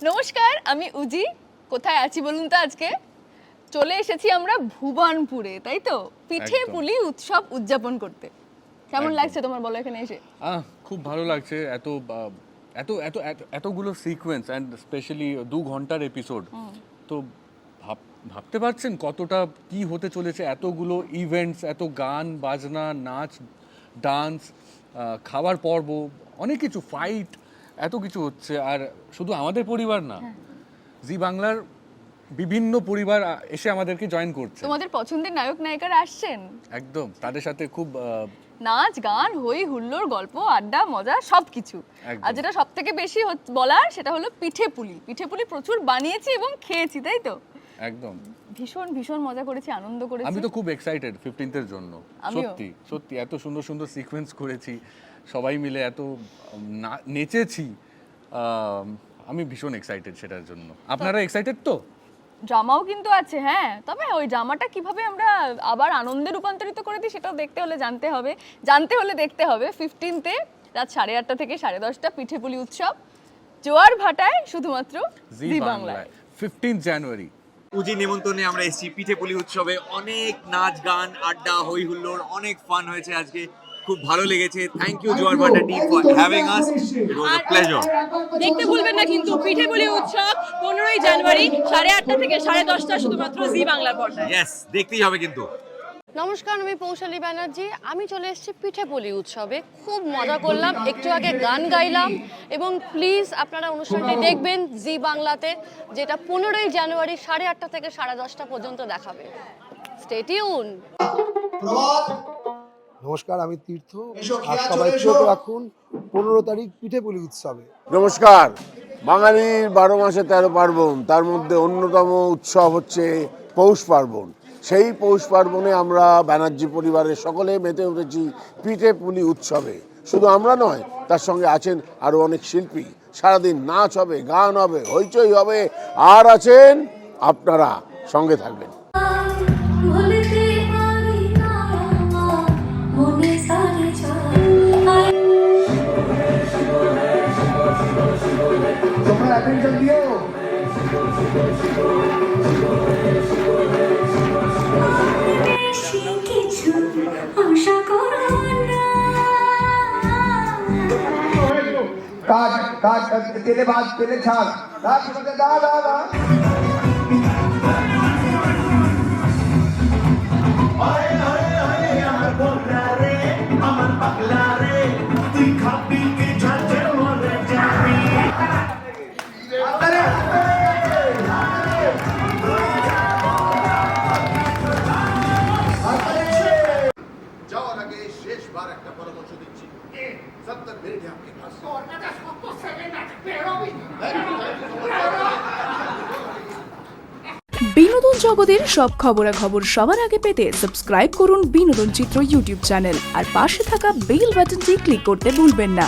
নমস্কার আমি উজি। কোথায় আছি বলুন তো আজকে? চলে এসেছি আমরা ভুবনপুরে তাই তো? পিঠে পুলি উৎসব উদযাপন করতে। কেমন লাগছে তোমার বলো এখানে এসে? খুব ভালো লাগছে। এত এত এত এত- এতগুলো সিকোয়েন্স অ্যান্ড স্পেশালি দু ঘণ্টার এপিসোড তো ভাব ভাবতে পারছেন কতটা কি হতে চলেছে? এতগুলো ইভেন্টস এত গান বাজনা নাচ ডান্স খাবার পর্ব অনেক কিছু ফাইট এত কিছু হচ্ছে আর শুধু আমাদের পরিবার না জি বাংলার বিভিন্ন পরিবার এসে আমাদেরকে জয়েন করছে। তোমাদের পছন্দের নায়ক নায়িকারা আসছেন? একদম তাদের সাথে খুব নাচ গান হই হুল্লোড় গল্প আড্ডা মজা সব কিছু আর যেটা সব থেকে বেশি বলার সেটা হলো পিঠে পুলি। পিঠে পুলি প্রচুর বানিয়েছি এবং খেয়েছি তাই তো? একদম। ভীষণ ভীষণ মজা করেছি আনন্দ করেছি আমি তো খুব এক্সাইটেড ফিফটিন্থের জন্য। সত্যি সত্যি এত সুন্দর সুন্দর সিকোয়েন্স করেছি। সবাই মিলে এত না- নেচেছি আমি ভীষণ এক্সাইটেড সেটার জন্য। আপনারা এক্সাইটেড তো? জামাও কিন্তু আছে হ্যাঁ। তবে ওই জামাটা কীভাবে আমরা আবার আনন্দে রূপান্তরিত করে দিই সেটাও দেখতে হলে জানতে হবে। জানতে হলে দেখতে হবে ফিফটিনতে রাত সাড়ে আটটা থেকে সাড়ে দশটা পিঠেপুলি উৎসব। জোয়ার ভাটায় শুধুমাত্র জি বাংলায়। ফিফটিন জানুয়ারি উজি নেমন্তন্নে আমরা এসেছি পিঠে পুলি উৎসবে। অনেক নাচ গান আড্ডা হই হুল্লোড় অনেক ফান হয়েছে আজকে। খুব ভালো লেগেছে। Thank you Joar Bhata team for having us it was a pleasure দেখতে ভুলবেন না কিন্তু পিঠে পুলি উৎসব পনেরোই জানুয়ারি সাড়ে আটটা থেকে সাড়ে দশটা শুধুমাত্র জি বাংলার পর্দায়। ইয়েস দেখতেই হবে কিন্তু। নমস্কার আমি পৌশালী ব্যানার্জি। আমি চলে এসেছি পিঠেপুলি উৎসবে। খুব মজা করলাম একটু আগে গান গাইলাম এবং প্লিজ আপনারা অনুষ্ঠানটি দেখবেন জি বাংলাতে যেটা পনেরোই জানুয়ারি সাড়ে আটটা থেকে সাড়ে দশটা পর্যন্ত দেখাবে। স্টেটিউন নমস্কার আমি তীর্থ। আর সবাই চোখ রাখুন পনেরো তারিখ পিঠেপুলি উৎসবে। নমস্কার। বাঙালির বারো মাসে তেরো পার্বণ তার মধ্যে অন্যতম উৎসব হচ্ছে পৌষ পার্বণ। সেই পৌষ পার্বণে আমরা ব্যানার্জি পরিবারের সকলে মেতে উঠেছি পিঠে পুলি উৎসবে। শুধু আমরা নয় তার সঙ্গে আছেন আরও অনেক শিল্পী। সারাদিন নাচ হবে গান হবে হইচই হবে আর আছেন আপনারা। সঙ্গে থাকবেন। বেশি কিছু আশা করো না কাজ কাজ তেলে ভাত তেলে ছাড় দাদা দা যাওয়ার আগে শেষবার একটা পরামর্শ দিচ্ছি। সত্তর মিনিটে আপনি বিনোদন জগতের সব খবরাখবর সবার আগে পেতে সাবস্ক্রাইব করুন বিনোদন চিত্র ইউটিউব চ্যানেল আর পাশে থাকা বেল বাটনটি ক্লিক করতে ভুলবেন না।